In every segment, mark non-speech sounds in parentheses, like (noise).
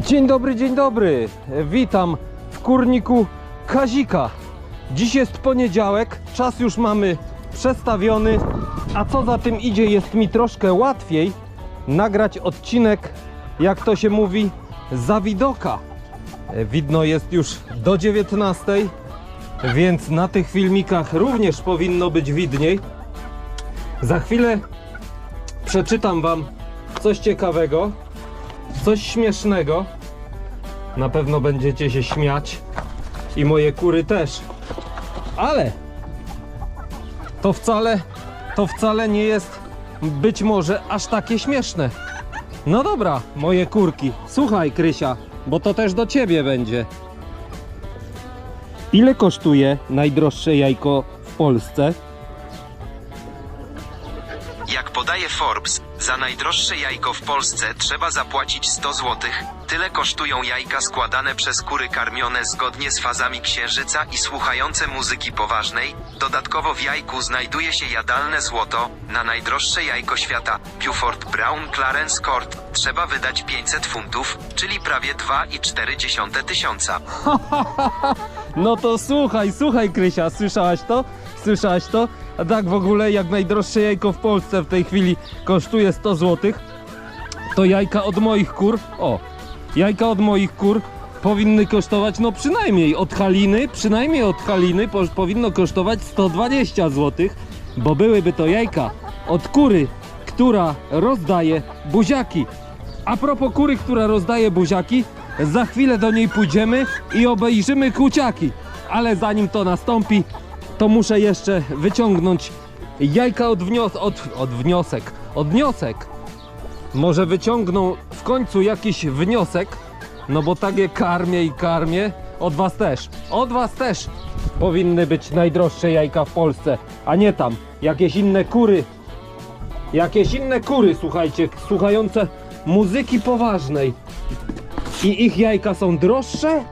Dzień dobry, dzień dobry. Witam w kurniku Kazika. Dziś jest poniedziałek, czas już mamy przestawiony, a co za tym idzie, jest mi troszkę łatwiej nagrać odcinek, jak to się mówi, za widoka. Widno jest już do 19, więc na tych filmikach również powinno być widniej. Za chwilę przeczytam Wam coś ciekawego, coś śmiesznego. Na pewno będziecie się śmiać i moje kury też. Ale to wcale, to wcale nie jest być może aż takie śmieszne. No dobra, moje kurki. Słuchaj, Krysia, bo to też do ciebie będzie. Ile kosztuje najdroższe jajko w Polsce? Forbes, za najdroższe jajko w Polsce trzeba zapłacić 100 zł. Tyle kosztują jajka składane przez kury karmione zgodnie z fazami księżyca i słuchające muzyki poważnej. Dodatkowo w jajku znajduje się jadalne złoto. Na najdroższe jajko świata, Buford Brown Clarence Court, trzeba wydać 500 funtów, czyli prawie 2,4 tysiąca. (laughs) No to słuchaj, słuchaj Krysia, słyszałaś to? Słyszałaś to? A tak w ogóle jak najdroższe jajko w Polsce w tej chwili kosztuje 100 zł, to jajka od moich kur, o, jajka od moich kur powinny kosztować no przynajmniej od Haliny, przynajmniej od Haliny po, powinno kosztować 120 zł, bo byłyby to jajka od kury, która rozdaje buziaki. A propos kury, która rozdaje buziaki, za chwilę do niej pójdziemy i obejrzymy kuciaki. Ale zanim to nastąpi, to muszę jeszcze wyciągnąć jajka od, wnios od, od wniosek. Od wniosek. Może wyciągną w końcu jakiś wniosek, no bo takie karmię i karmię. Od was też. Od was też powinny być najdroższe jajka w Polsce, a nie tam jakieś inne kury Jakieś inne kury, słuchajcie, słuchające muzyki poważnej i ich jajka są droższe?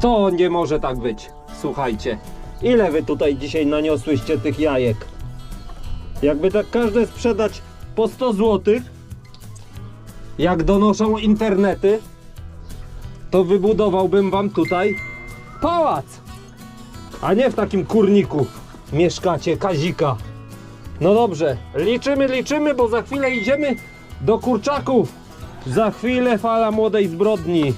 To nie może tak być. Słuchajcie, ile wy tutaj dzisiaj naniosłyście tych jajek? Jakby tak każde sprzedać po 100 zł, jak donoszą internety, to wybudowałbym wam tutaj pałac, a nie w takim kurniku mieszkacie Kazika. No dobrze, liczymy, liczymy, bo za chwilę idziemy do kurczaków. Za chwilę fala młodej zbrodni.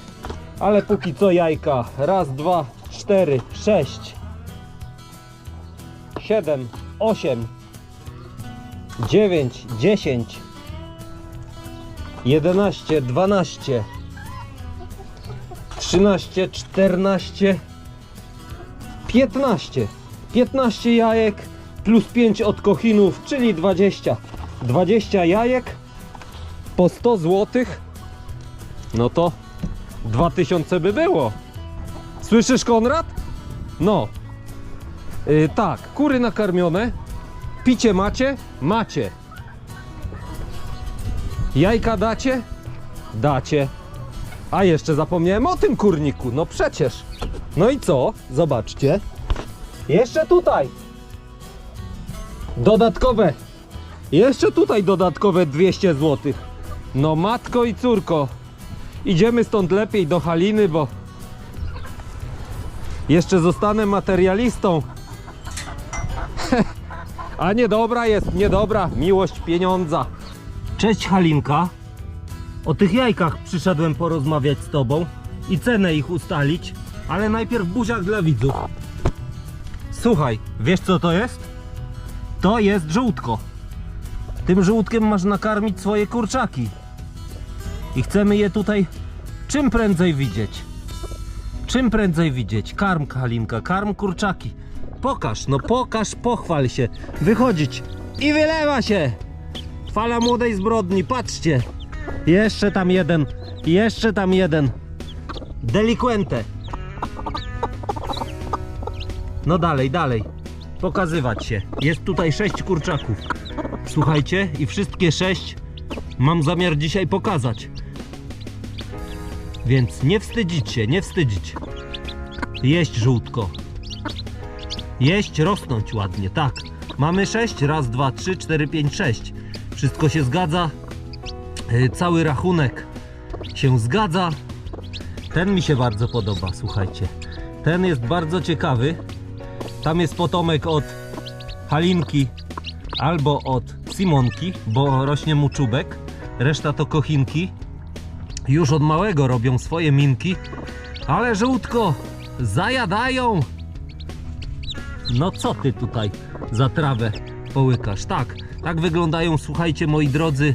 Ale póki co jajka. Raz, dwa, cztery, sześć, siedem, osiem, dziewięć, dziesięć, jedenaście, dwanaście, trzynaście, czternaście, 15. 15 jajek plus 5 od kochinów, czyli 20. 20 jajek po 100 zł. No to 2000 by było. Słyszysz Konrad? No. Yy, tak, kury nakarmione. Picie macie? Macie. Jajka dacie? Dacie. A jeszcze zapomniałem o tym kurniku. No przecież. No i co? Zobaczcie. Jeszcze tutaj. Dodatkowe. Jeszcze tutaj dodatkowe 200 zł. No matko i córko. Idziemy stąd lepiej do Haliny, bo jeszcze zostanę materialistą. A niedobra jest, niedobra miłość pieniądza. Cześć Halinka. O tych jajkach przyszedłem porozmawiać z tobą i cenę ich ustalić, ale najpierw buziak dla widzów. Słuchaj, wiesz co to jest? To jest żółtko. Tym żółtkiem masz nakarmić swoje kurczaki. I chcemy je tutaj czym prędzej widzieć. Czym prędzej widzieć. Karm, Halinka, karm kurczaki. Pokaż, no pokaż, pochwal się. Wychodzić. I wylewa się. Fala młodej zbrodni, patrzcie. Jeszcze tam jeden, jeszcze tam jeden. Delikwente. No dalej, dalej. Pokazywać się. Jest tutaj sześć kurczaków. Słuchajcie, i wszystkie sześć mam zamiar dzisiaj pokazać. Więc nie wstydzić się, nie wstydzić. Jeść żółtko. Jeść, rosnąć ładnie, tak. Mamy sześć, raz, dwa, trzy, cztery, pięć, sześć. Wszystko się zgadza. Yy, Cały rachunek się zgadza. Ten mi się bardzo podoba, słuchajcie. Ten jest bardzo ciekawy. Tam jest potomek od Halinki albo od Simonki, bo rośnie mu czubek. Reszta to kochinki. Już od małego robią swoje minki. Ale żółtko, zajadają! No co ty tutaj za trawę połykasz? Tak, tak wyglądają, słuchajcie moi drodzy,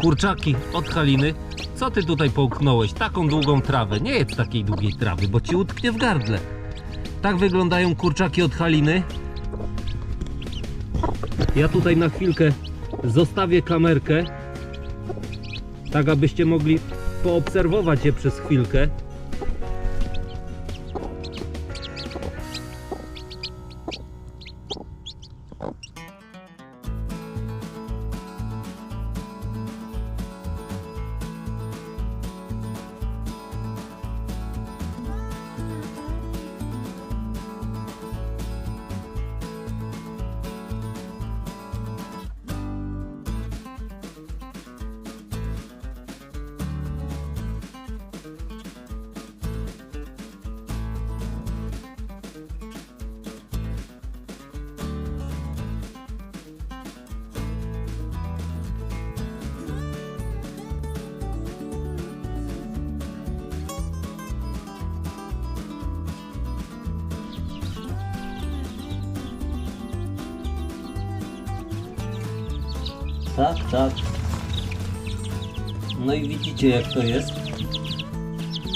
kurczaki od Haliny. Co ty tutaj połknąłeś? Taką długą trawę. Nie jedz takiej długiej trawy, bo ci utknie w gardle. Tak wyglądają kurczaki od Haliny. Ja tutaj na chwilkę zostawię kamerkę, tak abyście mogli poobserwować je przez chwilkę. Tak, tak. No i widzicie jak to jest,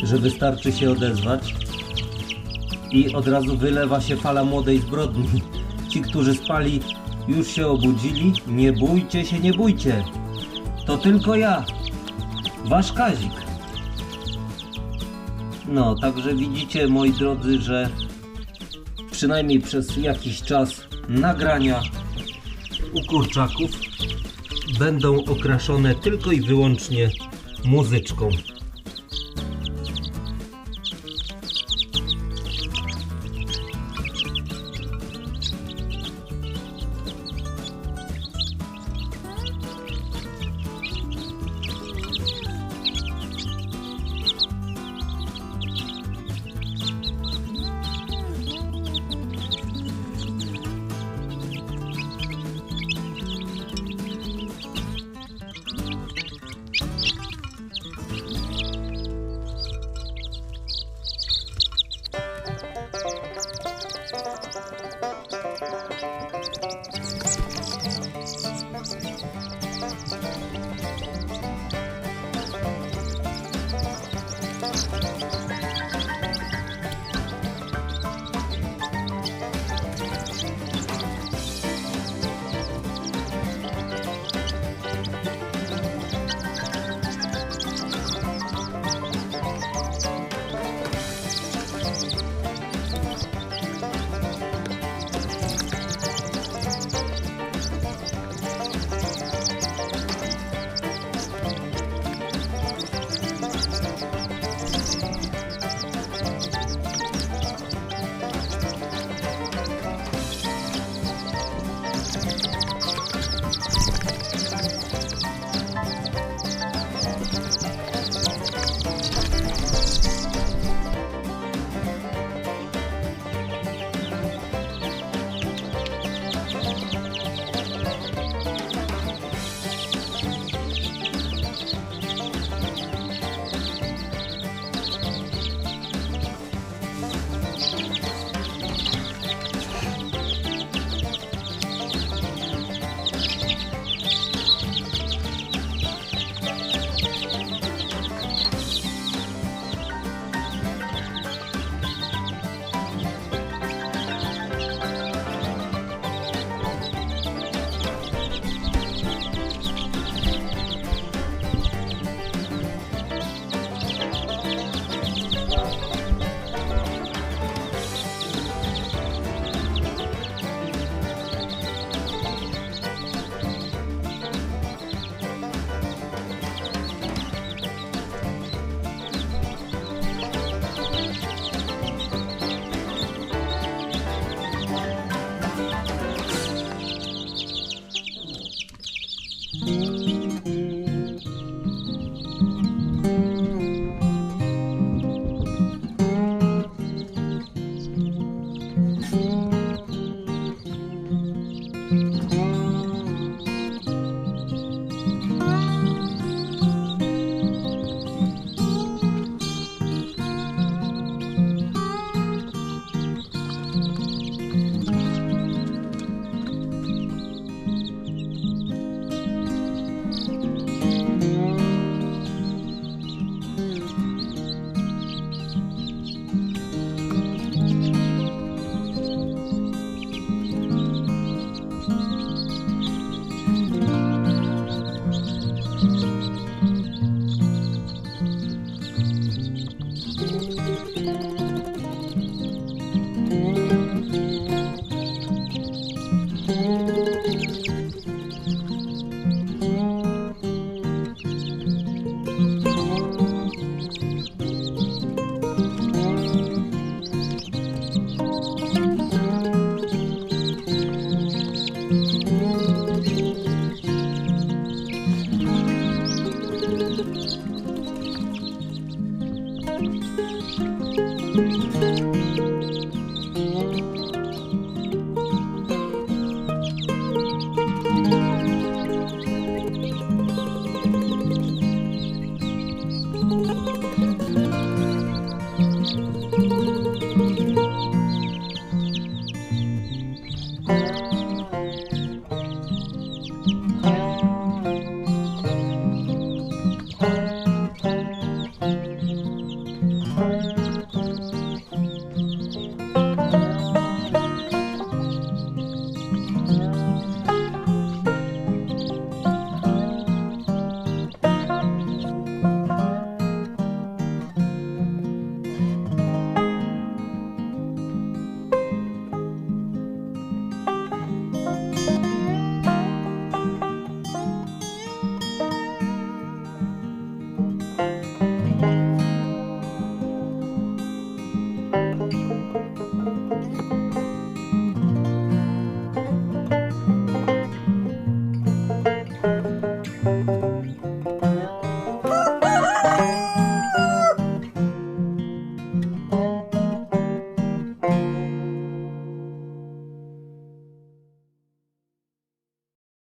że wystarczy się odezwać i od razu wylewa się fala młodej zbrodni. Ci, którzy spali, już się obudzili. Nie bójcie się, nie bójcie. To tylko ja, wasz Kazik. No, także widzicie, moi drodzy, że przynajmniej przez jakiś czas nagrania u kurczaków będą okraszone tylko i wyłącznie muzyczką.